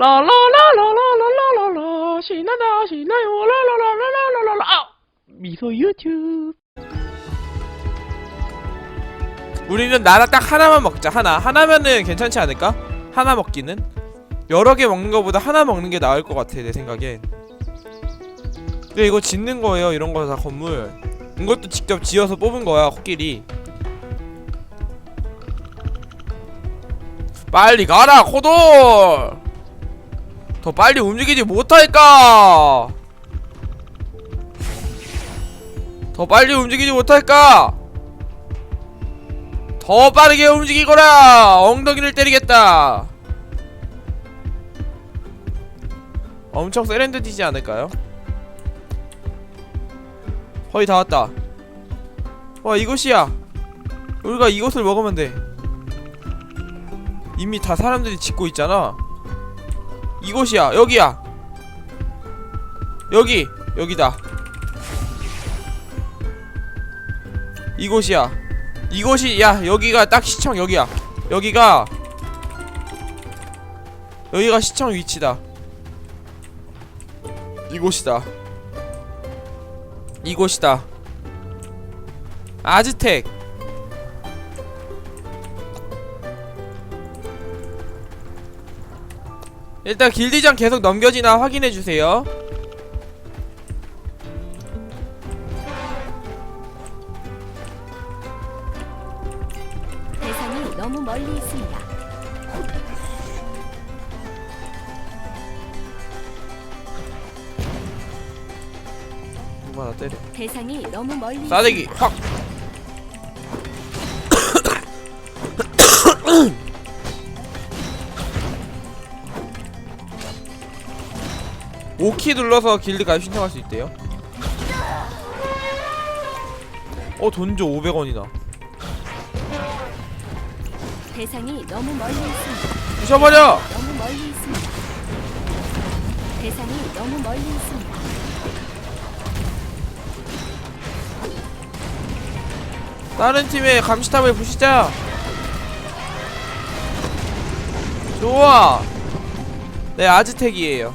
라라라라라라라라라 신나다 신나요 라라라라라라라 아! 미소 유튜브 우리는 나라 딱 하나만 먹자 하나 하나면은 괜찮지 않을까? 하나 먹기는 여러 개 먹는 거보다 하나 먹는 게 나을 것 같아 내 생각엔 근데 이거 짓는 거예요 이런 거 다 건물 이것도 직접 지어서 뽑은 거야 코끼리 빨리 가라 코돌 더 빨리 움직이지 못할까? 더 빨리 움직이지 못할까? 더 빠르게 움직이거라! 엉덩이를 때리겠다! 엄청 세련되지 않을까요? 거의 다 왔다. 와 이것이야. 우리가 이것을 먹으면 돼. 이미 다 사람들이 짓고 있잖아 이곳이야. 여기야. 여기. 여기다. 이곳이야. 이곳이 야 여기가 딱 시청 여기야. 여기가 여기가 시청 위치다. 이곳이다. 이곳이다. 아즈텍 일단 길디장 계속 넘겨지나 확인해주세요 대상이 너무 멀리 있습니다. 누가 나 때려 대상이 너무 멀리 싸대기. 확 오키 눌러서 길드 가입 신청할 수 있대요 어 돈줘 500원이나 대상이 너무 멀리 있습니다. 부셔버려 너무 멀리 있습니다. 대상이 너무 멀리 있습니다. 다른 팀의 감시탑을 부시자 좋아 네 아즈텍이에요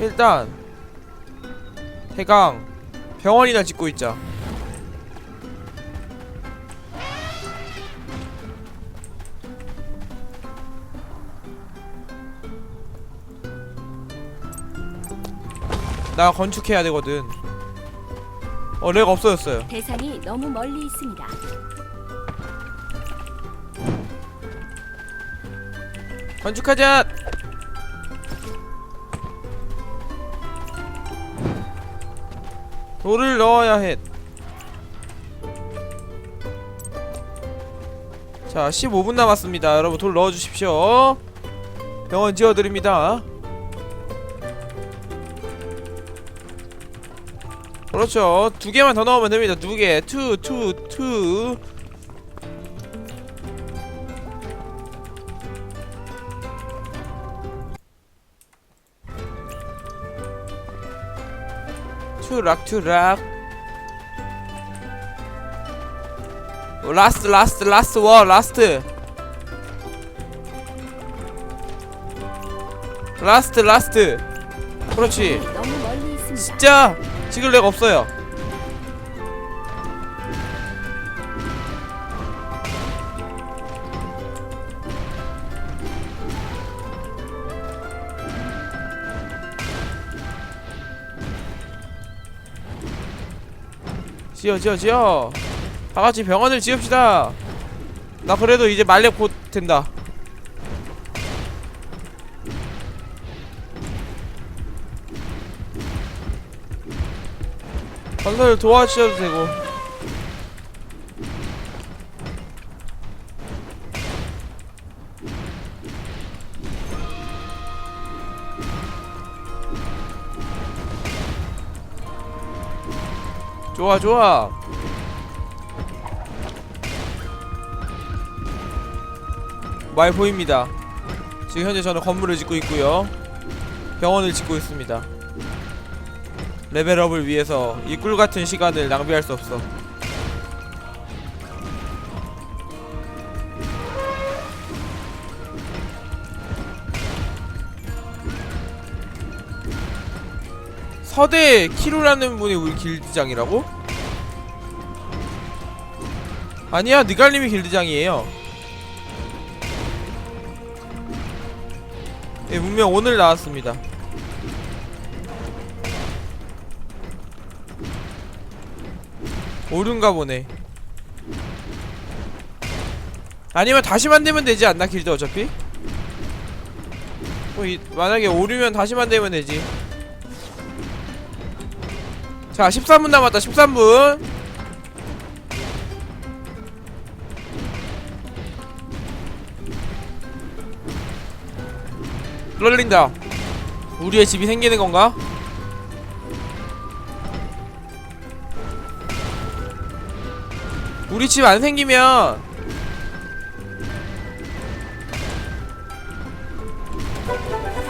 일단 해강 병원이나 짓고 있자. 나 건축해야 되거든. 어 렉 없어졌어요. 대상이 너무 멀리 있습니다. 건축하자 돌을 넣어야 해. 자, 15분 남았습니다. 여러분 돌 넣어 주십시오. 병원 지어 드립니다. 그렇죠. 두 개만 더 넣으면 됩니다. 두 개. 투, 투, 투. 투락 투락. 오, 라스트 라스트 라스트 워 라스트. 라스트 라스트. 그렇지. 진짜 찍을 렉 없어요 지어 지어 지어. 다같이 병원을 지읍시다. 나 그래도 이제 말렙 곧 된다. 건설 도와주셔도 되고 좋아 좋아 많이 보입니다 지금 현재 저는 건물을 짓고 있고요 병원을 짓고 있습니다 레벨업을 위해서 이 꿀 같은 시간을 낭비할 수 없어. 서대 키루라는 분이 우리 길드장이라고? 아니야, 느갈님이 길드장이에요. 예, 분명 오늘 나왔습니다. 오른가 보네. 아니면 다시 만들면 되지 않나 길드 어차피? 뭐 이, 만약에 오류면 다시 만들면 되지. 자, 13분 남았다. 13분. 럴린다. 우리의 집이 생기는 건가? 우리 집 안 생기면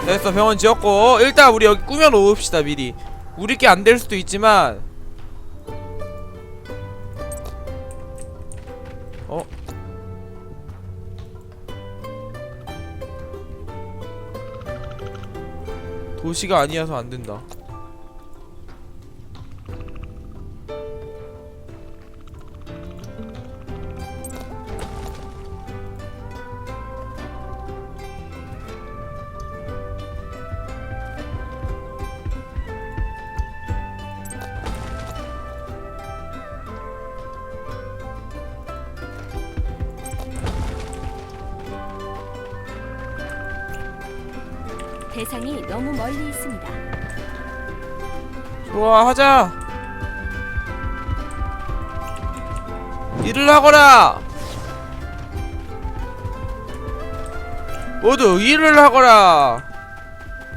됐어 병원 지었고 일단 우리 여기 꾸며 놓읍시다 미리 우리께 안 될 수도 있지만 어? 도시가 아니어서 안 된다. 너무 멀리 있습니다. 좋아 하자 일을 하거라 모두 일을 하거라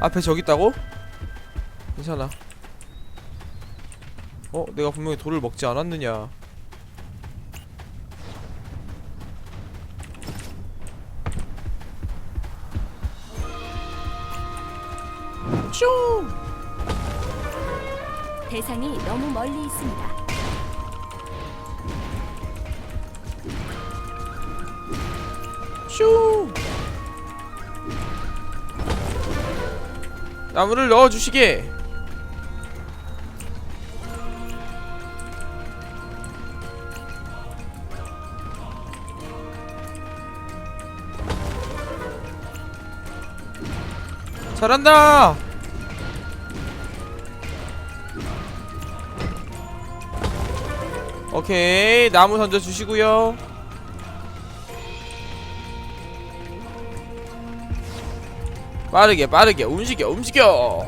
앞에 저기 있다고? 괜찮아 어? 내가 분명히 돌을 먹지 않았느냐 슝 대상이 너무 멀리 있습니다. 슈 나무를 넣어주시게. 잘한다 오케이 나무 던져주시고요 빠르게 빠르게 움직여 움직여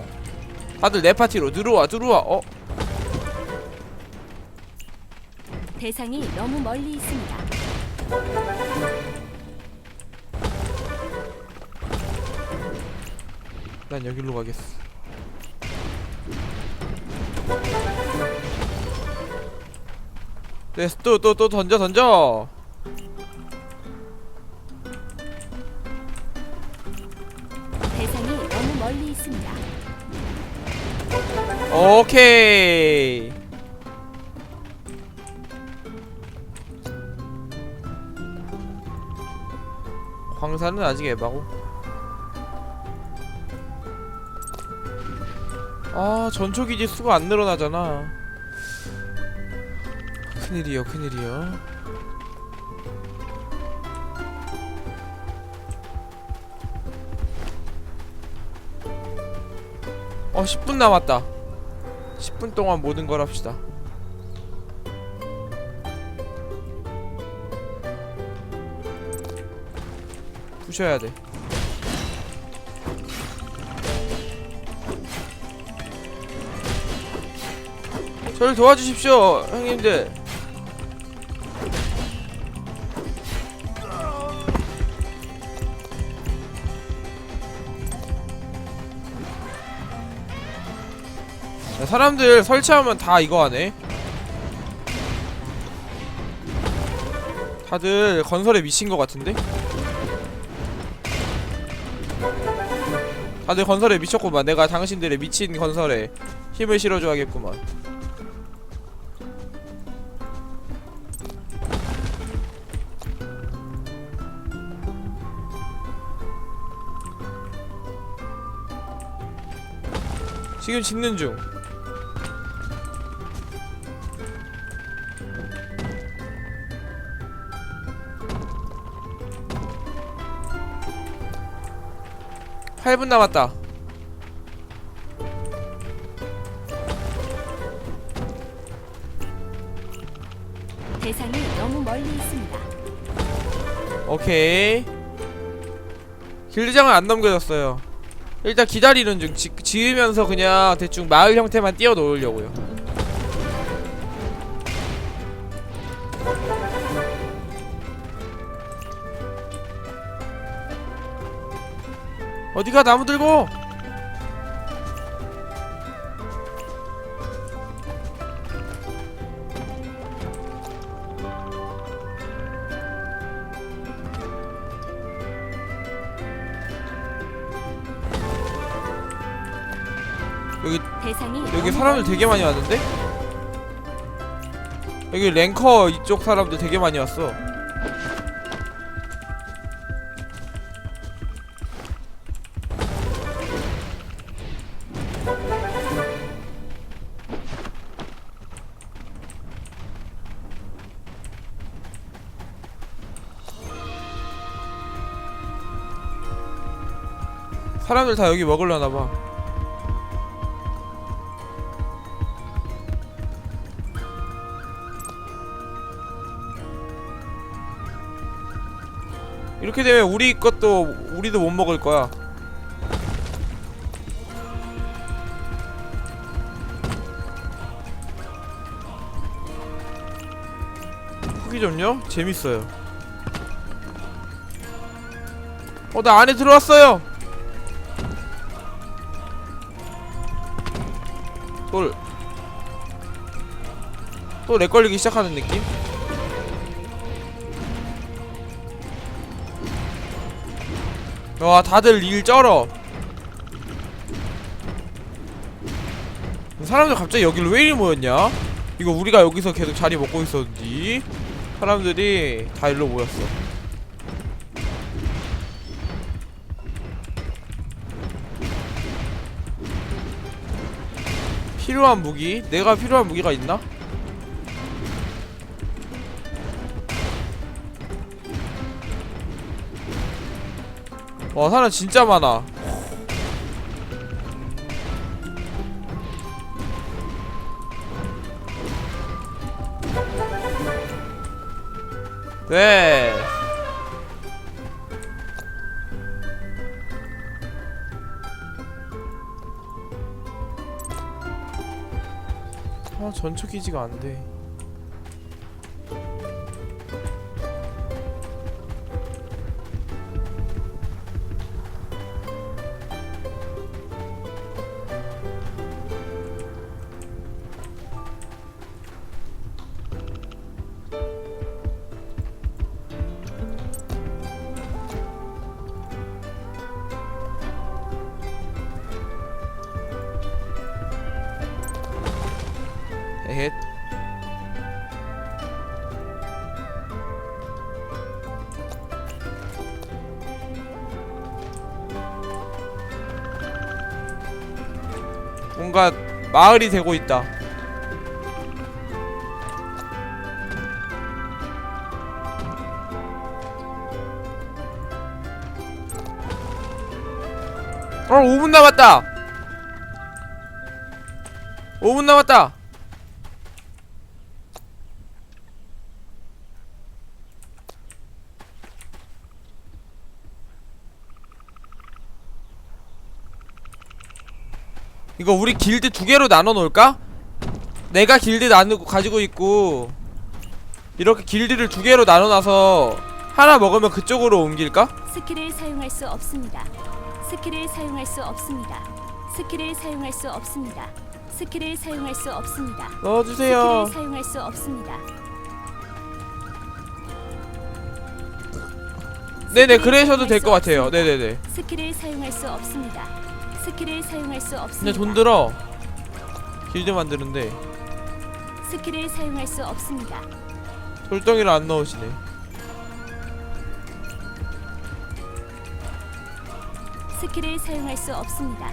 다들 내 파티로 들어와 들어와 어? 대상이 너무 멀리 있습니다. 난 여기로 가겠어 네, 또, 또, 또 던져, 던져! 대상이 너무 멀리 있습니다. 오케이! 광산은 아직 에바고. 아, 전초기지 수가 안 늘어나잖아. 큰일이요, 큰일이요. 어, 10분 남았다. 10분 동안 모든 걸 합시다. 부셔야 돼. 저를 도와주십시오, 형님들. 사람들 설치하면 다 이거 하네. 다들 건설에 미친 것 같은데? 다들 건설에 미쳤구만. 내가 당신들의 미친 건설에 힘을 실어줘야겠구만 지금 짓는 중 8분 남았다. 대상이 너무 멀리 있습니다. 오케이. 길드장을 안 넘겨졌어요. 일단 기다리는 중. 지, 지으면서 그냥 대충 마을 형태만 띄워 놓으려고요 어디가 나무 들고 여기 여기 사람들 되게 많이 왔는데? 여기 랭커 이쪽 사람들 되게 많이 왔어. 사람들 다 여기 먹으려나 봐. 이렇게 되면 우리 것도 우리도 못 먹을 거야. 후기 좀요? 재밌어요. 어, 나 안에 들어왔어요. 또 렉 걸리기 시작하는 느낌? 와 다들 일 쩔어 사람들 갑자기 여기로 왜 이리 모였냐? 이거 우리가 여기서 계속 자리 먹고 있었는지 사람들이 다 일로 모였어 필요한 무기? 내가 필요한 무기가 있나? 와 사람 진짜 많아 네 아, 전초 기지가 안 돼. 뭔가 마을이 되고 있다. 어, 5분 남았다. 5분 남았다. 이거 우리 길드 두 개로 나눠 놓을까? 내가 길드 나누고 가지고 있고 이렇게 길드를 두 개로 나눠 놔서 하나 먹으면 그쪽으로 옮길까? 스킬을 사용할 수 없습니다. 스킬을 사용할 수 없습니다. 스킬을 사용할 수 없습니다. 스킬을 사용할 수 없습니다. 넣어 주세요. 스킬을 사용할 수 없습니다. 네네 그러셔도 될 것 같아요. 네네네. 스킬을 사용할 수 없습니다. 스킬을 사용할 수 없습니다. 근데 돈 들어. 길드 만드는데 스킬을 사용할 수 없습니다. 돌덩이를 안 넣으시네 스킬을 사용할 수 없습니다.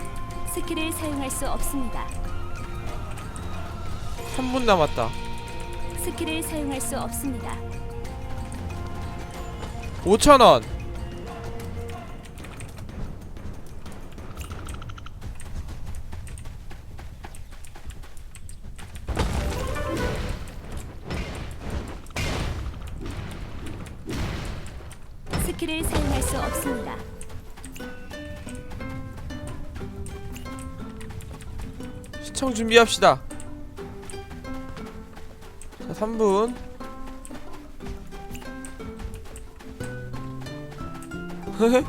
스킬을 사용할 수 없습니다. 3분 남았다 스킬을 사용할 수 없습니다. 5천원 준비합시다. 자 3분.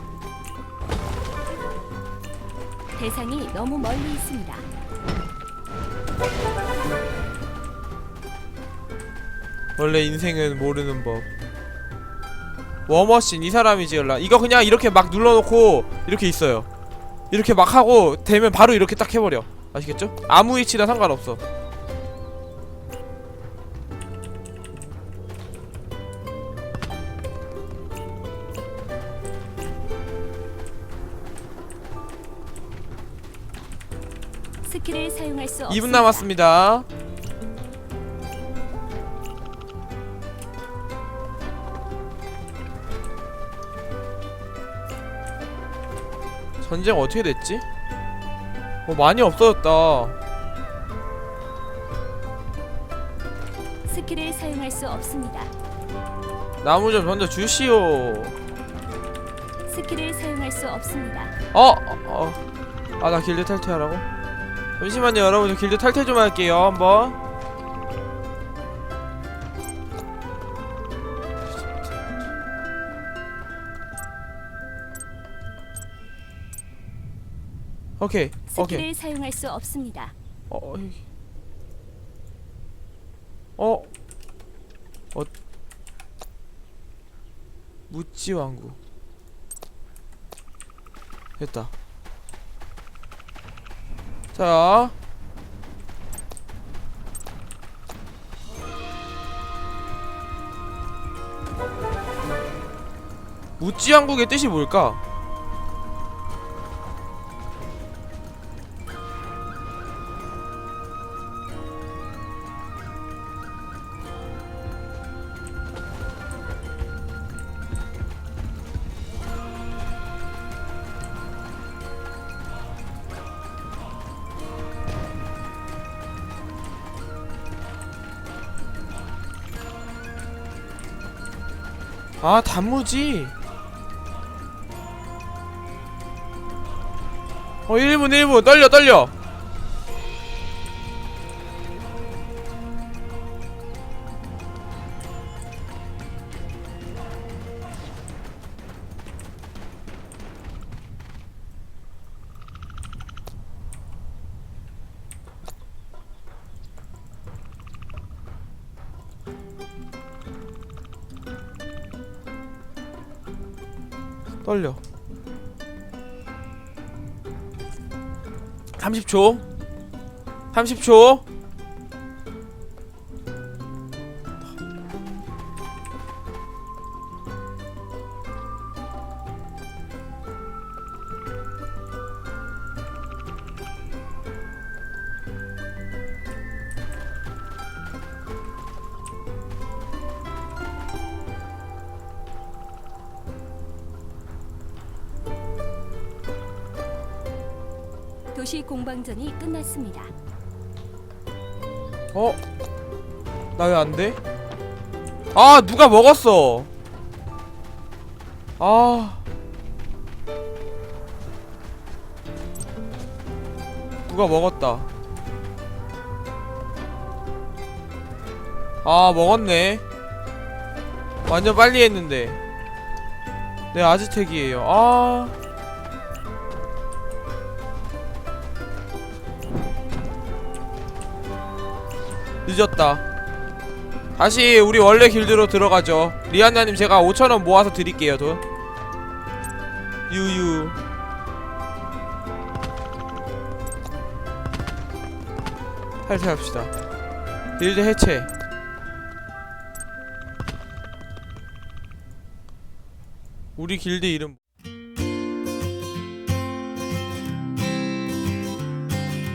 대상이 너무 멀리 있습니다. 원래 인생은 모르는 법. 워머신 이 사람이 지을라 이거 그냥 이렇게 막 눌러놓고 이렇게 있어요. 이렇게 막 하고 되면 바로 이렇게 딱 해버려 아시겠죠? 아무 위치나 상관없어 스킬을 사용할 수 2분 없습니다. 남았습니다 전쟁 어떻게 됐지? 어 많이 없어졌다 스킬을 사용할 수 없습니다. 나무 좀 던져 주시오 스킬을 사용할 수 없습니다. 어! 어. 아, 나 길드 탈퇴하라고? 잠시만요, 여러분. 저 길드 탈퇴 좀 할게요, 한번. 오케이, 오케이. 스킬을 사용할 수 없습니다. 어. 어, 어, 무찌 왕국. 됐다. 자. 무찌 왕국의 뜻이 뭘까? 아 단무지? 어 1분 1분. 떨려 떨려 떨려. 30초. 30초 도시 공방전이 끝났습니다. 어? 나 왜 안 돼? 아 누가 먹었어? 아. 누가 먹었다. 아 먹었네. 완전 빨리 했는데. 네 아즈텍이에요. 아 늦었다. 다시 우리 원래 길드로 들어가죠. 리안나님 제가 5천원 모아서 드릴게요 돈. 유유. 탈퇴합시다. 길드 해체. 우리 길드 이름